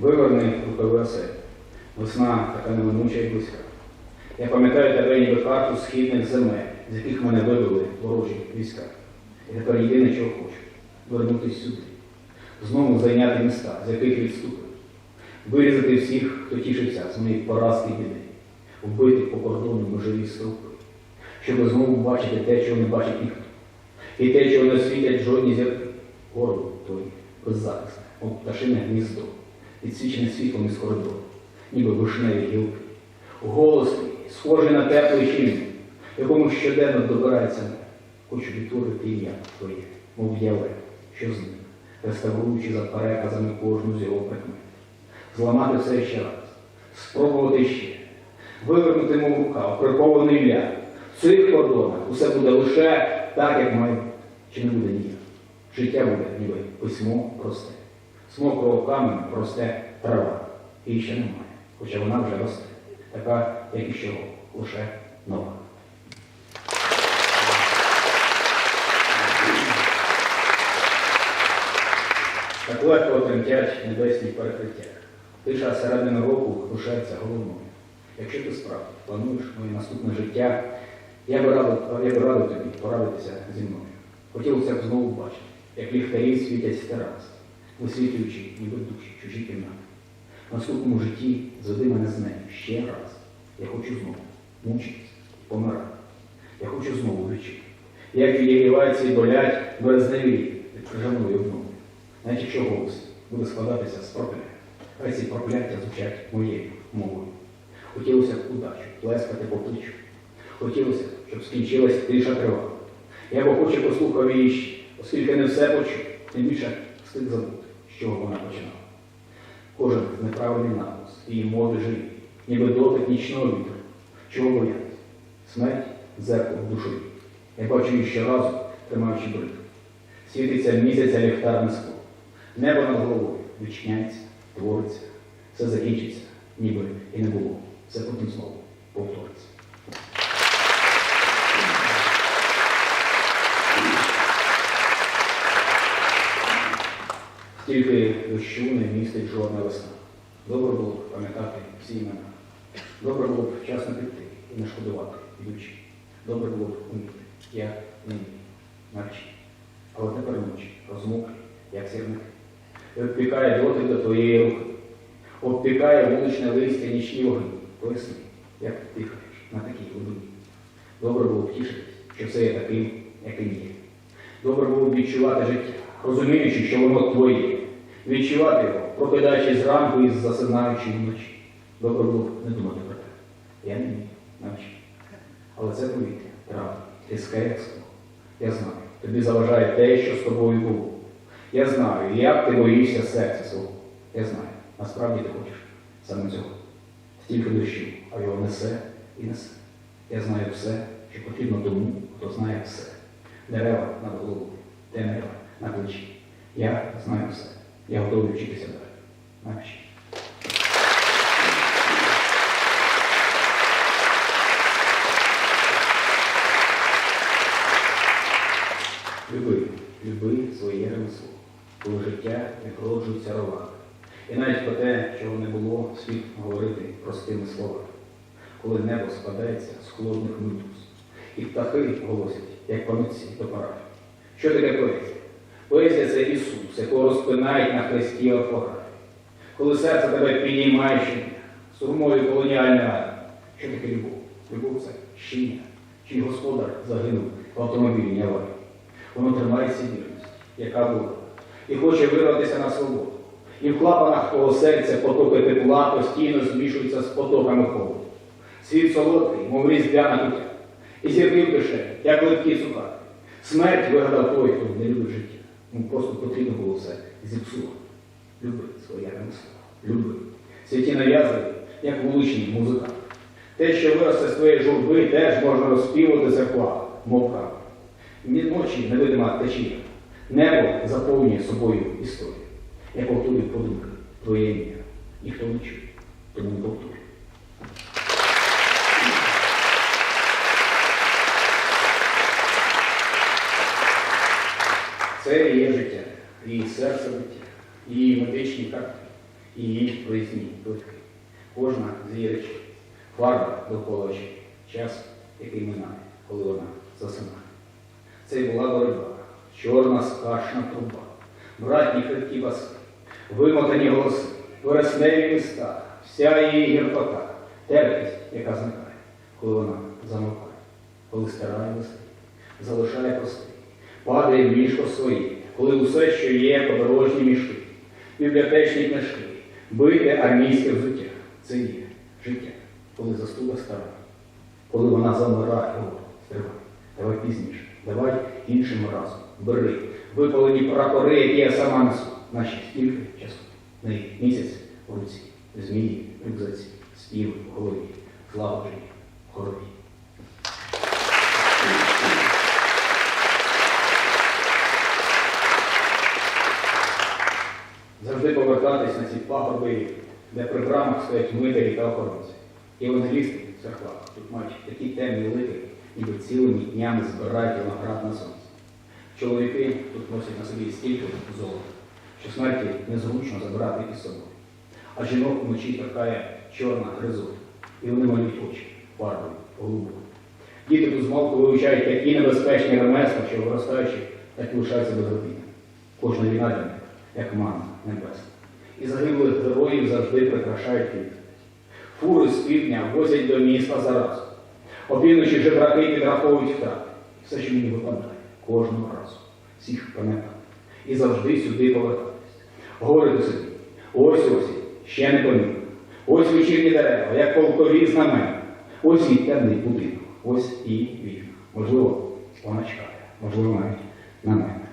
Виверни рукави осель. Весна така неминуча і близька. Я пам'ятаю тебе ніби карту східних земель, з яких мене вивели ворожі війська. І тепер єдине, чого хочу вернутися сюди, знову зайняти міста, з яких відступив, вирізати всіх, хто тішився з моєї поразки біди, вбити по кордону межові стовпи, щоб знову бачити те, чого не бачить ніхто, і те, чого не світять жодні зірки, гору той беззахисне, мов пташине гніздо, підсвічене світлом із коридору, ніби вишневі гілки, голосний, схожий на теплий щільник, якому щоденно добирається мене. Хочу відтворити ім'я твоє, мов яве, що з ним, реставруючи за переказами кожну з його прикмет. Зламати все ще раз, спробувати ще, вивернути мов рука, прихований ля. В цих кордонах усе буде лише так, як має, чи не буде ніяк. Життя буде, ніби письмо просте. З мокрого каменю росте трава. Її ще немає, хоча вона вже росте, така, як і що, лише нова. Так легко тремтять небесні перекриття. Тиша середини року лишається головною. Якщо ти справді плануєш моє наступне життя, я би радив, я би радив тобі порадитися зі мною. Хотілося б знову бачити, як ліхтарі світять терас, висвітлюючи ніби душі, чужі кімнати. В наступному житті зведи мене з нею ще раз. Я хочу знову мучитись, помирати. Я хочу знову відчути. Як відігріваються і болять березневі від крижаної обнови. Навіть якщо голос буде складатися з проклять, хай ці прокляття звучать моєю мовою. Хотілося б удачу, плескати по плечу. Хотілося щоб скінчилась тиша тривала. Я б охоче послухав її оскільки не все почув, тим більше встиг забути, чого вона починала. Кожен неправильний напис, її мови живі, ніби дотик нічного вітру. Чого боятися? Смерть дзеркало в душі. Я бачу її щоразу, тримаючи бритву. Світиться місяця ліхтарне скло. Небо над головою відчиняється, твориться, все закінчиться, ніби і не було. Все потім знову повториться. Стільки дощу не містить жодна весна. Добре було б пам'ятати всі імена. Добре було б вчасно піти і не шкодувати, ідучи. Добре було б уміти, як вмію, навчи. Але тепер ночі розмоклі, як сірники. І обпікає дотик до твоєї руки. Обпікає вуличне листя нічні вогні. Поясни, як ти дихаєш на такій глибині. Добре було б тішитись, що все є таким, яким є. Добре було б відчувати життя, розуміючи, що воно твоє. Відчувати його, прокидаючись зранку і засинаючи вночі. Добре було не думати про те. Я не вмію, навчи. Але це повітря, правда, різке як скло. Я знаю, тобі заважає те, що з тобою було. Я знаю, як ти боїшся серця свого. Я знаю, насправді ти хочеш саме цього. Стільки дощу, а його несе і несе. Я знаю все, що потрібно тому, хто знає все. Дерева над головою, темрява на плечі. Я знаю все. Я готовий вчитися далі. Навчи. Люби, люби своє ремесло, коли життя відроджується ровами. І навіть про те, чого не було, слід говорити простими словами. Коли небо складається з холодних медуз, і птахи голосять, як пануці до парафії. Що таке поезія? Поезія це Ісус, якого розпинають на хресті орфографії. Коли серце тебе піднімає щодня, сурмою колоніальної армії. Що таке любов? Любов це щиня, чий господар загинув в автомобільній аварії. Воно тримається вірності, яка була, і хоче вирватися на свободу. І в клапанах твого серця потоки тепла постійно змішуються з потоками холоду. Світ солодкий, мов різдвяна кутя, і зірки в як липкі цукати. Смерть вигадав той, хто не любить життя. Йому просто потрібно було все зіпсувати. Люби своє ремесло, люби. Святі нав'язливі, як вуличні музиканти. Те, що виросте з твоєї журби, теж можна розпівати зеркла, мов кава. Ні ночі невидима течія. Небо заповнює собою історію. Я повторюю подумки, твоє ім'я. Ніхто не чує, тому не. Життя, її медичні карти, її проїзні плитки. Кожна з її речей, фарба довкола очей, час, який минає, коли вона засинає. Це була боротьба, чорна скашна труба, братні хрипкі баси, вимотані голоси, вересневі міста, вся її гіркота, терпість, яка зникає, коли вона замовкає, коли стирає листи, залишає простий, падає в ліжко своє, коли усе, що є, подорожні мішки, бібліотечні книжки, бите армійське взуття. Це є життя, коли застула стара, коли вона замирає, о, стривай, давай пізніше, давай іншим разом, бери, випалені прапори, які я сама несу, наші стільки часу, на місяць у руці, змії, рюкзаці, спів в голові, злагоджені в хорові. Завжди повертатись на ці пагорби, де при брамах стоять митарі та охоронці. Євангелісти в церквах тут мають такі темні лики, ніби цілими днями збирають виноград на сонці. Чоловіки тут носять на собі стільки золота, що смерті незручно забрати із собою. А жінок вночі торкає чорна гризота, і вони малюють очі фарбою голубою. Діти тут змалку вивчають такі небезпечні ремесла, що виростаючи, так і лишаються без родини. Кожна війна для них, як мана небесна. І загиблих героїв завжди прикрашають квіти. Фури з півдня возять до міста зараз. Опівночі жебраки підраховують втрати. Все, що мені випадає, кожного разу. Всіх пам'ятати. І завжди сюди повертатись. Говорити собі, ось ось, ще не помітно. Ось вечірні дерева, як полкові знамена. Ось і темний будинок, ось і вікна. Можливо, вона чекає, можливо, навіть на мене.